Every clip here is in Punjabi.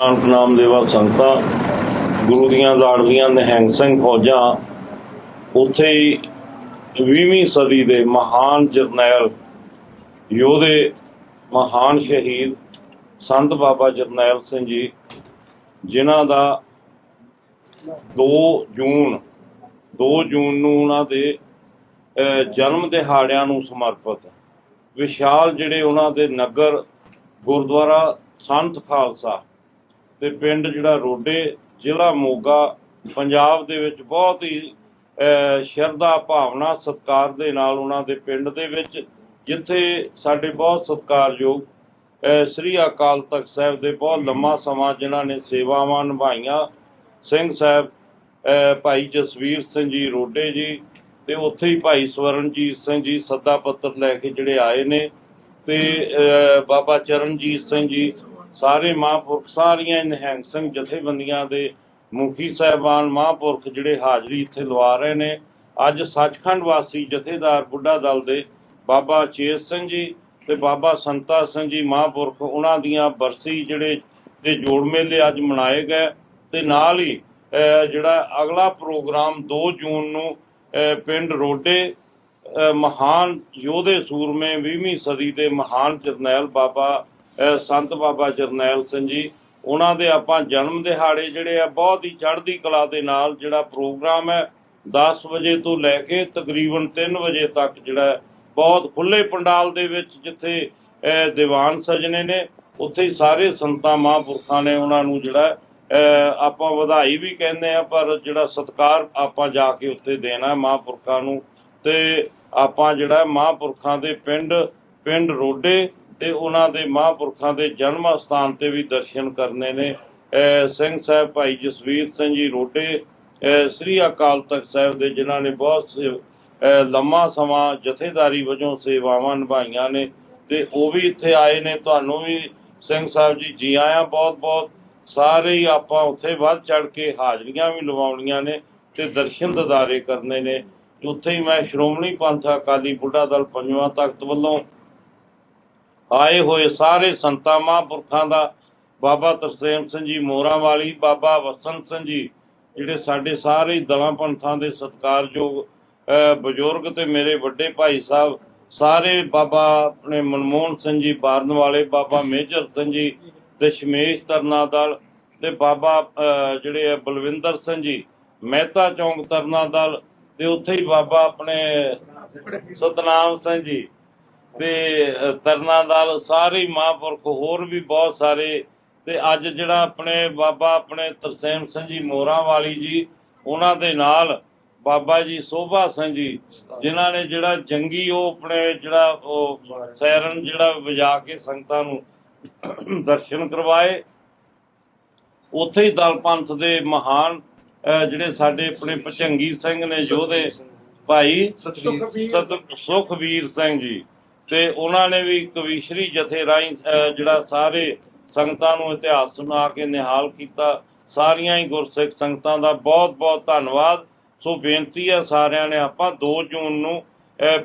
ਨਾਨਕ ਨਾਮ ਦੇਵਾ ਸੰਗਤਾਂ ਗੁਰੂ ਦੀਆਂ ਲਾੜਲੀਆਂ ਨਿਹੰਗ ਸਿੰਘ ਫੌਜਾਂ ਉੱਥੇ ਹੀ 20ਵੀਂ ਸਦੀ ਦੇ ਮਹਾਨ ਜਰਨੈਲ ਯੋਧੇ ਮਹਾਨ ਸ਼ਹੀਦ ਸੰਤ ਬਾਬਾ ਜਰਨੈਲ ਸਿੰਘ ਜੀ ਜਿਨ੍ਹਾਂ ਦਾ 2 ਜੂਨ 2 ਜੂਨ ਨੂੰ ਉਹਨਾਂ ਦੇ ਅਹ, ਜਨਮ ਦਿਹਾੜਿਆਂ ਨੂੰ ਸਮਰਪਿਤ ਵਿਸ਼ਾਲ ਜਿਹੜੇ ਉਹਨਾਂ ਦੇ ਨਗਰ ਗੁਰਦੁਆਰਾ ਸੰਤ ਖਾਲਸਾ ਤੇ ਪਿੰਡ ਜਿਹੜਾ ਰੋਡੇ ਜ਼ਿਲ੍ਹਾ ਮੋਗਾ, ਪੰਜਾਬ ਦੇ ਵਿੱਚ ਬਹੁਤ ਹੀ ਸ਼ਰਧਾ ਭਾਵਨਾ, ਸਤਿਕਾਰ ਦੇ ਨਾਲ ਉਹਨਾਂ ਦੇ ਪਿੰਡ ਦੇ ਵਿੱਚ, ਜਿੱਥੇ ਸਾਡੇ ਬਹੁਤ ਸਤਿਕਾਰਯੋਗ ਸ੍ਰੀ ਅਕਾਲ ਤਖਤ ਸਾਹਿਬ ਦੇ ਬਹੁਤ ਲੰਮਾ ਸਮਾਂ ਜਿਨ੍ਹਾਂ ਨੇ ਸੇਵਾਵਾਂ ਨਿਭਾਈਆਂ, ਸਿੰਘ ਸਾਹਿਬ ਭਾਈ ਜਸਵੀਰ ਸਿੰਘ ਜੀ ਰੋਡੇ ਜੀ ਤੇ ਉੱਥੇ ਹੀ ਭਾਈ ਸਵਰਨਜੀਤ ਸਿੰਘ ਜੀ ਸੱਦਾ ਪੱਤਰ ਲੈ ਕੇ ਜਿਹੜੇ ਆਏ ਨੇ ਤੇ ਬਾਬਾ ਚਰਨਜੀਤ ਸਿੰਘ ਜੀ ਸਾਰੇ ਮਹਾਂਪੁਰਖ ਸਾਰੀਆਂ ਨਿਹੰਗ ਸਿੰਘ ਜਥੇਬੰਦੀਆਂ ਦੇ ਮੁਖੀ ਸਾਹਿਬਾਨ ਮਹਾਂਪੁਰਖ ਜਿਹੜੇ ਹਾਜ਼ਰੀ ਇੱਥੇ ਲਵਾ ਰਹੇ ਨੇ। ਅੱਜ ਸੱਚਖੰਡ ਵਾਸੀ ਜਥੇਦਾਰ ਬੁੱਢਾ ਦਲ ਦੇ ਬਾਬਾ ਚੇਤ ਸਿੰਘ ਜੀ ਤੇ ਬਾਬਾ ਸੰਤਾ ਸਿੰਘ ਜੀ ਮਹਾਂਪੁਰਖ, ਉਹਨਾਂ ਦੀਆਂ ਬਰਸੀ ਜਿਹੜੇ ਦੇ ਜੋੜ ਮੇਲੇ ਅੱਜ ਮਨਾਏ ਗਏ ਤੇ ਨਾਲ ਹੀ ਜਿਹੜਾ ਅਗਲਾ ਪ੍ਰੋਗਰਾਮ 2 ਜੂਨ ਨੂੰ ਪਿੰਡ ਰੋਡੇ ਮਹਾਨ ਯੋਧੇ ਸੂਰਮੇ 20ਵੀਂ ਸਦੀ ਦੇ ਮਹਾਨ ਜਰਨੈਲ ਬਾਬਾ ਸੰਤ ਬਾਬਾ ਜਰਨੈਲ ਸਿੰਘ ਜੀ, ਉਹਨਾਂ ਦੇ ਆਪਾਂ ਜਨਮ ਦਿਹਾੜੇ ਜਿਹੜੇ ਆ, ਬਹੁਤ ਹੀ ਚੜ੍ਹਦੀ ਕਲਾ ਦੇ ਨਾਲ ਜਿਹੜਾ ਪ੍ਰੋਗਰਾਮ ਹੈ 10 ਵਜੇ ਤੋਂ ਲੈ ਕੇ ਤਕਰੀਬਨ 3 ਵਜੇ ਤੱਕ ਜਿਹੜਾ ਬਹੁਤ ਖੁੱਲੇ ਪੰਡਾਲ ਦੇ ਵਿੱਚ ਜਿੱਥੇ ਦੀਵਾਨ ਸਜਣੇ ਨੇ, ਉੱਥੇ ਹੀ ਸਾਰੇ ਸੰਤਾਂ ਮਹਾਂਪੁਰਖਾਂ ਨੇ ਉਹਨਾਂ ਨੂੰ ਜਿਹੜਾ ਆਪਾਂ ਵਧਾਈ ਵੀ ਕਹਿੰਦੇ ਆ ਪਰ ਜਿਹੜਾ ਸਤਕਾਰ ਆਪਾਂ ਜਾ ਕੇ ਉੱਥੇ ਦੇਣਾ ਮਹਾਂਪੁਰਖਾਂ ਨੂੰ। ਤੇ ਆਪਾਂ ਜਿਹੜਾ ਮਹਾਂਪੁਰਖਾਂ ਦੇ ਪਿੰਡ ਪਿੰਡ ਰੋਡੇ ਤੇ ਉਹਨਾਂ ਦੇ ਮਹਾਂਪੁਰਖਾਂ ਦੇ ਜਨਮ ਸਥਾਨ ਤੇ ਵੀ ਦਰਸ਼ਨ ਕਰਨੇ ਨੇ। ਸਿੰਘ ਸਾਹਿਬ ਭਾਈ ਜਸਵੀਰ ਸਿੰਘ ਜੀ ਰੋਡੇ ਸ੍ਰੀ ਅਕਾਲ ਤਖਤ ਸਾਹਿਬ ਦੇ, ਜਿਨ੍ਹਾਂ ਨੇ ਬਹੁਤ ਸੇ- ਲੰਮਾ ਸਮਾਂ ਜਥੇਦਾਰੀ ਵਜੋਂ ਸੇਵਾਵਾਂ ਨਿਭਾਈਆਂ ਨੇ ਤੇ ਉਹ ਵੀ ਇੱਥੇ ਆਏ ਨੇ। ਤੁਹਾਨੂੰ ਵੀ ਸਿੰਘ ਸਾਹਿਬ ਜੀ ਜੀ ਆਇਆਂ ਬਹੁਤ ਬਹੁਤ ਸਾਰੇ ਹੀ ਆਪਾਂ ਉੱਥੇ ਵੱਧ ਚੜ ਕੇ ਹਾਜ਼ਰੀਆਂ ਵੀ ਲਵਾਉਣੀਆਂ ਨੇ ਤੇ ਦਰਸ਼ਨ ਦਿਦਾਰੇ ਕਰਨੇ ਨੇ। ਉੱਥੇ ਹੀ ਮੈਂ ਸ਼੍ਰੋਮਣੀ ਪੰਥ ਅਕਾਲੀ ਬੁੱਢਾ ਦਲ ਪੰਜਵਾਂ ਤਖਤ ਵੱਲੋਂ ਆਏ ਹੋਏ ਸਾਰੇ ਸੰਤਾਂ, ਮਹਾਂਪੁਰਖਾਂ ਦਾ ਬਾਬਾ ਤਰਸੇਮ ਸਿੰਘ ਜੀ, ਮੋਹਰਾਂ ਵਾਲੀ, ਬਾਬਾ ਵਸੰਤ ਸਿੰਘ ਜੀ, ਜਿਹੜੇ ਸਾਡੇ ਸਾਰੇ ਦਲਾਂ ਪੰਥਾਂ ਦੇ ਸਤਿਕਾਰਯੋਗ ਬਜ਼ੁਰਗ ਤੇ ਮੇਰੇ ਵੱਡੇ ਭਾਈ ਸਾਹਿਬ, ਸਾਰੇ ਬਾਬਾ ਆਪਣੇ ਮਨਮੋਹਨ ਸਿੰਘ ਜੀ, ਬਾਰਨ ਵਾਲੇ, ਬਾਬਾ ਮੇਜਰ ਸਿੰਘ ਜੀ ਦਸ਼ਮੇਸ਼ ਤਰਨਾ ਦਲ ਤੇ ਬਾਬਾ ਜਿਹੜੇ ਆ ਬਲਵਿੰਦਰ ਸਿੰਘ ਜੀ, ਮਹਿਤਾ ਚੌਂਕ ਤਰਨਾ ਦਲ ਤੇ ਉੱਥੇ ਹੀ ਬਾਬਾ ਆਪਣੇ ਸਤਨਾਮ ਸਿੰਘ ਜੀ ਤੇ ਤਰਨਾ ਦਲ ਸਾਰੇ ਮਹਾਂਪੁਰਖ ਹੋਰ ਵੀ ਬਹੁਤ ਸਾਰੇ ਤੇ ਅੱਜ ਜਿਹੜਾ ਆਪਣੇ ਬਾਬਾ ਆਪਣੇ ਤਰਸੇਮ ਸਿੰਘ ਜੀ ਮੋਰਾਂ ਵਾਲੀ ਜੀ ਉਹਨਾਂ ਦੇ ਨਾਲ ਬਾਬਾ ਜੀ ਸੋਭਾ ਸਿੰਘ ਜੀ ਜਿਨ੍ਹਾਂ ਨੇ ਜਿਹੜਾ ਜੰਗੀ ਉਹ ਆਪਣੇ ਜਿਹੜਾ ਉਹ ਸੈਰਨ ਜਿਹੜਾ ਵਜਾ ਕੇ ਸੰਗਤਾਂ ਨੂੰ ਦਰਸ਼ਨ ਕਰਵਾਏ। ਉੱਥੇ ਹੀ ਦਲ ਪੰਥ ਦੇ ਮਹਾਨ ਜਿਹੜੇ ਸਾਡੇ ਆਪਣੇ ਭਚੰਗੀ ਸਿੰਘ ਨੇ ਯੋਧੇ ਭਾਈ ਸਤ ਸੁਖਵੀਰ ਸਿੰਘ ਜੀ। ਤੇ ਉਹਨਾਂ ਨੇ ਵੀ ਕਵੀਸ਼ਰੀ ਜਥੇ ਅਹ, ਜਿਹੜਾ ਸਾਰੇ ਸੰਗਤਾਂ ਨੂੰ ਇਤਿਹਾਸ ਸੁਣਾ ਕੇ ਨਿਹਾਲ ਕੀਤਾ। ਸਾਰੀਆਂ ਹੀ ਗੁਰਸਿੱਖ ਸੰਗਤਾਂ ਦਾ ਬਹੁਤ ਬਹੁਤ ਧੰਨਵਾਦ। ਸੋ ਬੇਨਤੀ ਹੈ ਸਾਰਿਆਂ ਨੇ ਆਪਾਂ 2 ਜੂਨ ਨੂੰ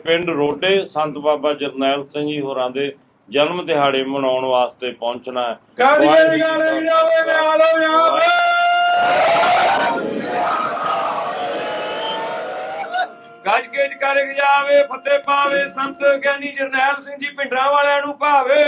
ਪਿੰਡ ਰੋਡੇ ਸੰਤ ਬਾਬਾ ਜਰਨੈਲ ਸਿੰਘ ਜੀ ਹੋਰਾਂ ਦੇ ਜਨਮ ਦਿਹਾੜੇ ਮਨਾਉਣ ਵਾਸਤੇ ਪਹੁੰਚਣਾ ਹੈ। ਗਾੜੀ ਗਾੜੀ ਜਾਵੇ ਨਾਲੋ ਕੇ ਜਾਵੇ ਫਤਿਹ ਪਾਵੇ ਸੰਤ ਗਿਆਨੀ ਜਰਨੈਲ ਸਿੰਘ ਜੀ ਪਿੰਡਰਾਂ ਵਾਲਿਆਂ ਨੂੰ ਭਾਵੇ।